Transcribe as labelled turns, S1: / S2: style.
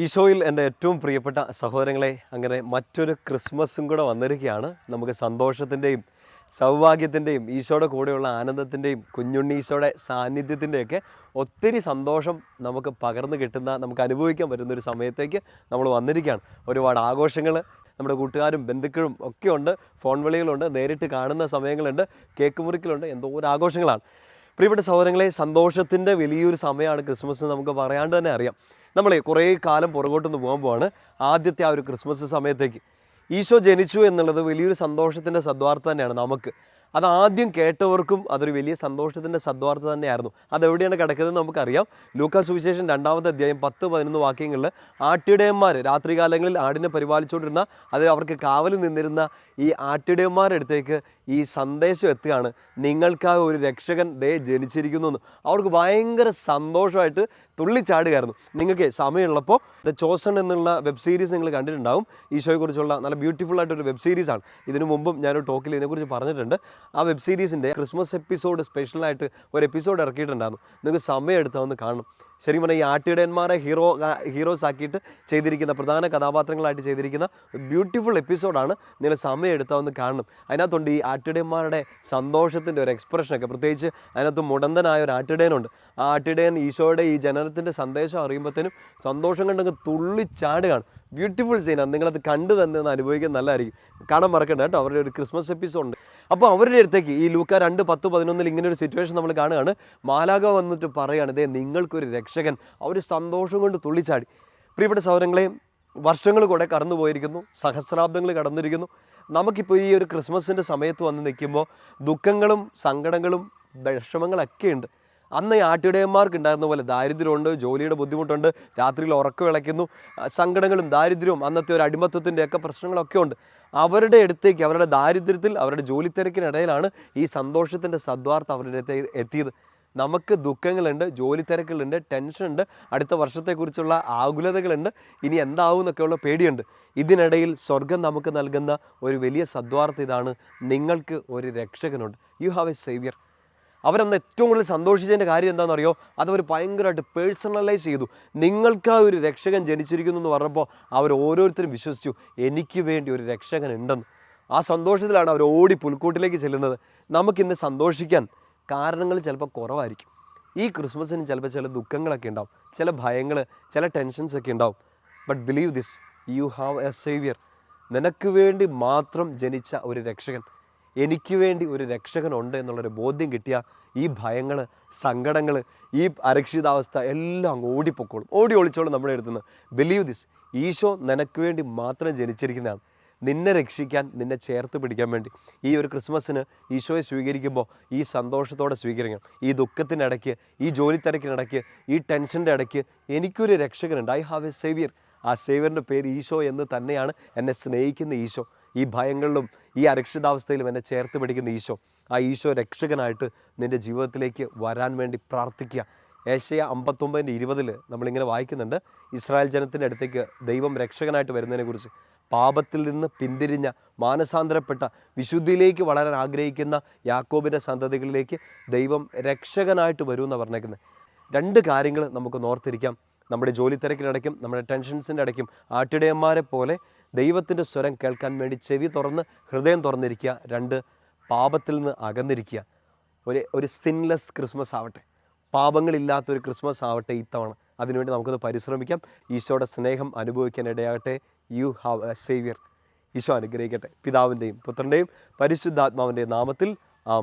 S1: ഈശോയിൽ എന്റെ ഏറ്റവും പ്രിയപ്പെട്ട സഹോദരങ്ങളെ അങ്ങനെ മറ്റൊരു ക്രിസ്മസും കൂടെ വന്നിരിക്കുകയാണ്. നമുക്ക് സന്തോഷത്തിന്റെയും സൗഭാഗ്യത്തിന്റെയും ഈശോയുടെ കൂടെയുള്ള ആനന്ദത്തിന്റെയും കുഞ്ഞുണ്ണീശോയുടെ സാന്നിധ്യത്തിന്റെയൊക്കെ ഒത്തിരി സന്തോഷം നമുക്ക് പകർന്നു കിട്ടുന്ന നമുക്ക് അനുഭവിക്കാൻ പറ്റുന്ന ഒരു സമയത്തേക്ക് നമ്മൾ വന്നിരിക്കുകയാണ്. ഒരുപാട് ആഘോഷങ്ങൾ നമ്മുടെ കൂട്ടുകാരും ബന്ധുക്കളും ഒക്കെ ഉണ്ട് ഫോൺ വിളികളുണ്ട് നേരിട്ട് കാണുന്ന സമയങ്ങളുണ്ട് കേക്ക് മുറിക്കലുണ്ട് എന്തോ ഒരു ആഘോഷങ്ങളാണ്. പ്രിയപ്പെട്ട സഹോദരങ്ങളെ സന്തോഷത്തിന്റെ വലിയൊരു സമയമാണ് ക്രിസ്മസ് നമുക്ക് പറയാണ്ട് തന്നെ അറിയാം. നമ്മളെ കുറേ കാലം പുറകോട്ടൊന്ന് പോകാൻ പോവാണ്. ആദ്യത്തെ ആ ഒരു ക്രിസ്മസ് സമയത്തേക്ക്. ഈശോ ജനിച്ചു എന്നുള്ളത് വലിയൊരു സന്തോഷത്തിന്റെ സദ്വാർത്ത തന്നെയാണ് നമുക്ക്. അത് ആദ്യം കേട്ടവർക്കും അതൊരു വലിയ സന്തോഷത്തിന്റെ സദ്വാർത്ത തന്നെയായിരുന്നു. അതെവിടെയാണ് കിടക്കുന്നത് നമുക്കറിയാം. ലൂക്കാ സുവിശേഷം രണ്ടാമത്തെ അധ്യായം പത്ത് പതിനൊന്ന് വാക്യങ്ങളിൽ ആട്ടിടയന്മാർ രാത്രികാലങ്ങളിൽ ആടിനെ പരിപാലിച്ചുകൊണ്ടിരുന്ന അതിൽ അവർക്ക് കാവൽ നിന്നിരുന്ന ഈ ആട്ടിടയന്മാരുടെ അടുത്തേക്ക് ഈ സന്ദേശം എത്തുകയാണ്. നിങ്ങൾക്കാ ഒരു രക്ഷകൻ ദേ ജനിച്ചിരിക്കുന്നു എന്ന്. അവർക്ക് ഭയങ്കര സന്തോഷമായിട്ട് തുള്ളിച്ചാടുകയായിരുന്നു. നിങ്ങൾക്ക് സമയമുള്ളപ്പോൾ ദ ചോസൺ എന്നുള്ള വെബ് സീരീസ് നിങ്ങൾ കണ്ടിട്ടുണ്ടാവും. ഈശോയെക്കുറിച്ചുള്ള നല്ല ബ്യൂട്ടിഫുൾ ആയിട്ടൊരു വെബ് സീരീസാണ്. ഇതിനു മുമ്പും ഞാനൊരു ടോക്കിൽ ഇതിനെക്കുറിച്ച് പറഞ്ഞിട്ടുണ്ട്. ആ വെബ് സീരീസിന്റെ ക്രിസ്മസ് എപ്പിസോഡ് സ്പെഷ്യലായിട്ട് ഒരു എപ്പിസോഡ് ഇറക്കിയിട്ടുണ്ടായിരുന്നു. നിങ്ങൾക്ക് സമയം എടുത്താൽ കാണണം. ശരിക്കും പറഞ്ഞാൽ ഈ ആട്ടിടയന്മാരെ ഹീറോ ഹീറോസ് ആക്കിയിട്ട് ചെയ്തിരിക്കുന്ന പ്രധാന കഥാപാത്രങ്ങളായിട്ട് ചെയ്തിരിക്കുന്ന ബ്യൂട്ടിഫുൾ എപ്പിസോഡാണ് നിങ്ങൾ സമയം എടുത്താൽ കാണണം. അതിനകത്തുണ്ട് ഈ ആട്ടിടയന്മാരുടെ സന്തോഷത്തിന്റെ ഒരു എക്സ്പ്രഷനൊക്കെ പ്രത്യേകിച്ച് അതിനകത്ത് മുടന്തനായ ഒരു ആട്ടിടയനുണ്ട്. ആ ആട്ടിടയൻ ഈശോയുടെ ഈ ജനനത്തിന്റെ സന്ദേശം അറിയുമ്പോഴത്തേനും സന്തോഷം കണ്ടങ്ങ് തുള്ളിച്ചാടുകയാണ്. ബ്യൂട്ടിഫുൾ സീനാണ് നിങ്ങളത് കണ്ടു തന്നെ ഒന്ന് അനുഭവിക്കാൻ നല്ലതായിരിക്കും. കാണാൻ മറക്കണ്ട കേട്ടോ. അവരുടെ ഒരു ക്രിസ്മസ് എപ്പിസോഡ് ഉണ്ട്. അപ്പോൾ അവരുടെ അടുത്തേക്ക് ഈ ലൂക്ക രണ്ട് പത്ത് പതിനൊന്നിൽ ഇങ്ങനെ ഒരു സിറ്റുവേഷൻ നമ്മൾ കാണുകയാണ്. മാലാക വന്നിട്ട് പറയുകയാണ് ഇതേ നിങ്ങൾക്കൊരു രക്ഷകൻ. അവർ സന്തോഷം കൊണ്ട് തുള്ളിച്ചാടി. പ്രിയപ്പെട്ട സൗരങ്ങളെ വർഷങ്ങൾ കൂടെ കടന്നു പോയിരിക്കുന്നു സഹസ്രാബ്ദങ്ങൾ കടന്നിരിക്കുന്നു. നമുക്കിപ്പോൾ ഈ ഒരു ക്രിസ്മസിന്റെ സമയത്ത് വന്ന് നിൽക്കുമ്പോൾ ദുഃഖങ്ങളും സങ്കടങ്ങളും വിഷമങ്ങളൊക്കെ ഉണ്ട്. അന്ന് ഈ ആട്ടിടയന്മാർക്ക് ഉണ്ടായിരുന്ന പോലെ ദാരിദ്ര്യമുണ്ട് ജോലിയുടെ ബുദ്ധിമുട്ടുണ്ട് രാത്രിയിൽ ഉറക്കം ഇളയ്ക്കുന്നു സങ്കടങ്ങളും ദാരിദ്ര്യവും അന്നത്തെ ഒരു അടിമത്വത്തിന്റെ ഒക്കെ പ്രശ്നങ്ങളൊക്കെ ഉണ്ട്. അവരുടെ അടുത്തേക്ക് അവരുടെ ദാരിദ്ര്യത്തിൽ അവരുടെ ജോലി തിരക്കിനിടയിലാണ് ഈ സന്തോഷത്തിന്റെ സദ്വാർത്ഥ അവരുടെ എത്തിയത്. നമുക്ക് ദുഃഖങ്ങളുണ്ട് ജോലി തിരക്കുകളുണ്ട് ടെൻഷനുണ്ട് അടുത്ത വർഷത്തെക്കുറിച്ചുള്ള ആകുലതകളുണ്ട് ഇനി എന്താവും എന്നൊക്കെയുള്ള പേടിയുണ്ട്. ഇതിനിടയിൽ സ്വർഗം നമുക്ക് നൽകുന്ന ഒരു വലിയ സദ്വാർത്ഥ ഇതാണ് നിങ്ങൾക്ക് ഒരു രക്ഷകനുണ്ട്. യു ഹാവ് എ സേവിയർ അവരന്ന് ഏറ്റവും കൂടുതൽ സന്തോഷിച്ചതിന്റെ കാര്യം എന്താണെന്ന് അറിയോ അതവർ ഭയങ്കരമായിട്ട് പേഴ്സണലൈസ് ചെയ്തു. നിങ്ങൾക്ക് ഒരു രക്ഷകൻ ജനിച്ചിരിക്കുന്നു എന്ന് പറഞ്ഞപ്പോൾ അവർ ഓരോരുത്തരും വിശ്വസിച്ചു എനിക്ക് വേണ്ടി ഒരു രക്ഷകൻ ഉണ്ടെന്ന്. ആ സന്തോഷത്തിലാണ് അവർ ഓടി പുൽക്കൂട്ടിലേക്ക് ചെല്ലുന്നത്. നമുക്കിന്ന് സന്തോഷിക്കാൻ കാരണങ്ങൾ ചിലപ്പോൾ കുറവായിരിക്കും. ഈ ക്രിസ്മസിന് ചിലപ്പോൾ ചില ദുഃഖങ്ങളൊക്കെ ഉണ്ടാവും ചില ഭയങ്ങൾ ചില ടെൻഷൻസ് ഒക്കെ ഉണ്ടാവും. But believe this you have a saviour നിനക്ക് വേണ്ടി മാത്രം ജനിച്ച ഒരു രക്ഷകൻ. എനിക്ക് വേണ്ടി ഒരു രക്ഷകനുണ്ട് എന്നുള്ളൊരു ബോധ്യം കിട്ടിയ ഈ ഭയങ്ങൾ സങ്കടങ്ങൾ ഈ അരക്ഷിതാവസ്ഥ എല്ലാം അങ്ങ് ഓടിപ്പൊക്കോളും. ഓടി ഒളിച്ചോളും നമ്മുടെ അടുത്തുനിന്ന് ബിലീവ് ദിസ് ഈശോ നിനക്ക് വേണ്ടി മാത്രം ജനിച്ചിരിക്കുന്നതാണ്. നിന്നെ രക്ഷിക്കാൻ നിന്നെ ചേർത്ത് പിടിക്കാൻ വേണ്ടി. ഈ ഒരു ക്രിസ്മസിന് ഈശോയെ സ്വീകരിക്കുമ്പോൾ ഈ സന്തോഷത്തോടെ സ്വീകരിക്കണം. ഈ ദുഃഖത്തിനിടയ്ക്ക് ഈ ജോലി തിരക്കിനിടയ്ക്ക് ഈ ടെൻഷന്റെ ഇടയ്ക്ക് എനിക്കൊരു രക്ഷകനുണ്ട്. ഐ ഹാവ് എ സേവിയർ ആ സേവ്യറിന്റെ പേര് ഈശോ എന്ന് തന്നെയാണ് എന്നെ സ്നേഹിക്കുന്ന ഈശോ. ഈ ഭയങ്ങളിലും ഈ അരക്ഷിതാവസ്ഥയിലും എന്നെ ചേർത്ത് പിടിക്കുന്ന ഈശോ. ആ ഈശോ രക്ഷകനായിട്ട് നിന്റെ ജീവിതത്തിലേക്ക് വരാൻ വേണ്ടി പ്രാർത്ഥിക്കുക. ഏഷ്യ അമ്പത്തൊമ്പതിന്റെ ഇരുപതിൽ നമ്മളിങ്ങനെ വായിക്കുന്നുണ്ട്. ഇസ്രായേൽ ജനത്തിന്റെ അടുത്തേക്ക് ദൈവം രക്ഷകനായിട്ട് വരുന്നതിനെക്കുറിച്ച് പാപത്തിൽ നിന്ന് പിന്തിരിഞ്ഞ മാനസാന്തരപ്പെട്ട വിശുദ്ധിയിലേക്ക് വളരാൻ ആഗ്രഹിക്കുന്ന യാക്കോബിന്റെ സന്തതികളിലേക്ക് ദൈവം രക്ഷകനായിട്ട് വരുമെന്നാണ് പറഞ്ഞേക്കുന്നത്. രണ്ട് കാര്യങ്ങൾ നമുക്ക് നോർത്തിരിക്കാം നമ്മുടെ ജോലി തിരക്കിനിടയ്ക്കും നമ്മുടെ ടെൻഷൻസിന്റെ ഇടയ്ക്കും ആട്ടിടയന്മാരെ പോലെ ദൈവത്തിന്റെ സ്വരം കേൾക്കാൻ വേണ്ടി ചെവി തുറന്ന് ഹൃദയം തുറന്നിരിക്കുക രണ്ട് പാപത്തിൽ നിന്ന് അകന്നിരിക്കുക. ഒരു ഒരു സിൻലെസ് ക്രിസ്മസ് ആവട്ടെ. പാപങ്ങളില്ലാത്ത ഒരു ക്രിസ്മസ് ആവട്ടെ ഇത്തവണ. അതിനുവേണ്ടി നമുക്കൊന്ന് പരിശ്രമിക്കാം. ഈശോയുടെ സ്നേഹം അനുഭവിക്കാൻ ഇടയാകട്ടെ യു ഹാവ് എ സേവിയർ ഈശോ അനുഗ്രഹിക്കട്ടെ. പിതാവിന്റെയും പുത്രന്റെയും പരിശുദ്ധാത്മാവിന്റെയും നാമത്തിൽ. ആ